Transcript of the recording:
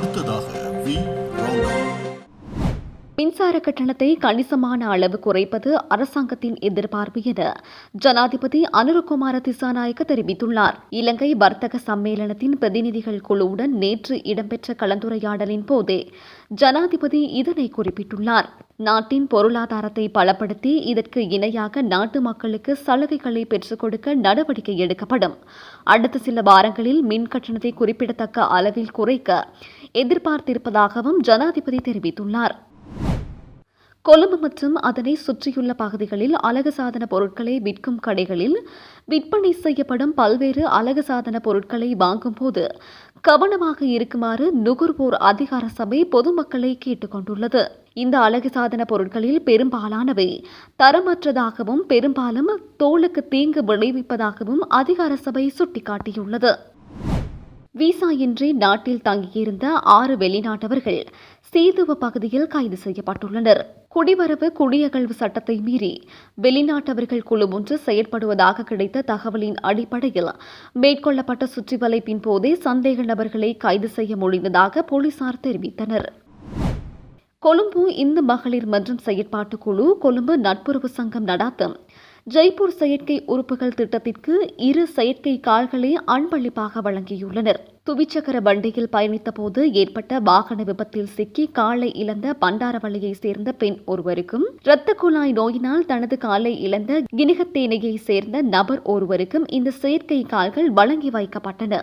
அடுத்ததாக வி மின்சார கட்டணத்தை கணிசமான அளவு குறைப்பது அரசாங்கத்தின் எதிர்பார்ப்பு என ஜனாதிபதி அனுரகுமார திசாநாயக்க தெரிவித்துள்ளார். இலங்கை வர்த்தக சம்மேளனத்தின் பிரதிநிதிகள் குழுவுடன் நேற்று இடம்பெற்ற கலந்துரையாடலின் போதே ஜனாதிபதி இதனை குறிப்பிட்டுள்ளார். நாட்டின் பொருளாதாரத்தை பலப்படுத்தி இதற்கு இணையாக நாட்டு மக்களுக்கு சலுகைகளை பெற்றுக் கொடுக்க நடவடிக்கை எடுக்கப்படும். அடுத்த சில வாரங்களில் மின் கட்டணத்தை குறிப்பிடத்தக்க அளவில் குறைக்க எதிர்பார்த்திருப்பதாகவும் ஜனாதிபதி தெரிவித்துள்ளார். கொழும்பு மற்றும் அதனை சுற்றியுள்ள பகுதிகளில் அழகு சாதன பொருட்களை விற்கும் கடைகளில் விற்பனை செய்யப்படும் பல்வேறு அழகு சாதன பொருட்களை வாங்கும்போது கவனமாக இருக்குமாறு நுகர்வோர் அதிகார சபை பொதுமக்களை கேட்டுக்கொண்டுள்ளது. இந்த அழகு சாதன பொருட்களில் பெரும்பாலானவை தரமற்றதாகவும் பெரும்பாலும் தோலுக்கு தீங்கு விளைவிப்பதாகவும் அதிகார சபை சுட்டிக்காட்டியுள்ளது. விசா இன்றி நாட்டில் தங்கியிருந்த ஆறு வெளிநாட்டவர்கள் சீதுவ பகுதியில் கைது செய்யப்பட்டுள்ளனர். குடிவரவு குடியகழ்வு சட்டத்தை மீறி வெளிநாட்டவர்கள் குழு ஒன்று செயற்படுவதாக கிடைத்த தகவலின் அடிப்படையில் மேற்கொள்ளப்பட்ட சுற்றிவளைப்பின் போதே சந்தேக நபர்களை கைது செய்ய முடிந்ததாக போலீசார் தெரிவித்தனர். கொழும்பு இந்து மகளிர் மன்றம் செயற்பாட்டு குழு கொழும்பு நட்புறவு சங்கம் நடாத்தும் ஜெய்ப்பூர் செயற்கை உறுப்புகள் திட்டத்திற்கு இரு செயற்கை கால்களை அன்பளிப்பாக வழங்கியுள்ளனர். துவிச்சக்கர வண்டியில் பயணித்தபோது ஏற்பட்ட வாகன விபத்தில் சிக்கி காலை இழந்த பண்டாரவள்ளியை சேர்ந்த பெண் ஒருவருக்கும் இரத்த குழாய் நோயினால் தனது காலை இழந்த கினிகத்தேனையை சேர்ந்த நபர் ஒருவருக்கும் இந்த செயற்கை கால்கள் வழங்கி வைக்கப்பட்டன.